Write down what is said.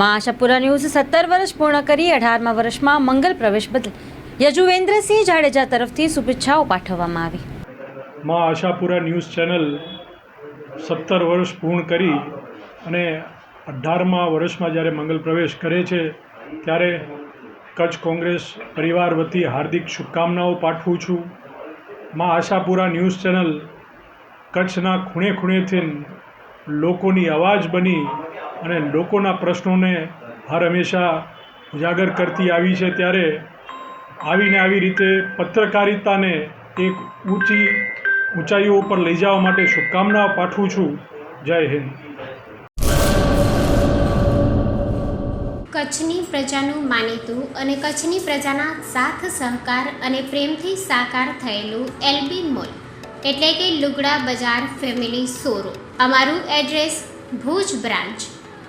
માં આશાપુરા ન્યૂઝ સત્તર વર્ષ પૂર્ણ કરી અઢારમા વર્ષમાં મંગલ પ્રવેશ બદલ. યજુવેન્દ્રસિંહ જાડેજા તરફથી શુભેચ્છાઓ પાઠવવામાં આવી. માં આશાપુરા ન્યૂઝ ચેનલ સત્તર વર્ષ પૂર્ણ કરી અને અઢારમા વર્ષમાં જ્યારે મંગલ પ્રવેશ કરે છે, ત્યારે કચ્છ કોંગ્રેસ પરિવાર વતી હાર્દિક શુભકામનાઓ પાઠવું છું. માં આશાપુરા ન્યૂઝ ચેનલ કચ્છના ખૂણે ખૂણેથી લોકોની અવાજ બની અને લોકોના પ્રશ્નોને હર હંમેશા ઉજાગર કરતી આવી છે ત્યારે આવીને આવી રીતે પત્રકારિતાને એક ઊંચી ઊંચાઈઓ પર લઈ જવા માટે શુભકામના પાઠવું છું. જય હિન્દ. કચ્છની પ્રજાનું માનીતું અને કચ્છની પ્રજાના સાથ, સહકાર અને પ્રેમથી સાકાર થયેલું એલબી મોલ, એટલે કે લુગડા બજાર ફેમિલી શોરૂમ. અમારું address Bhuj branch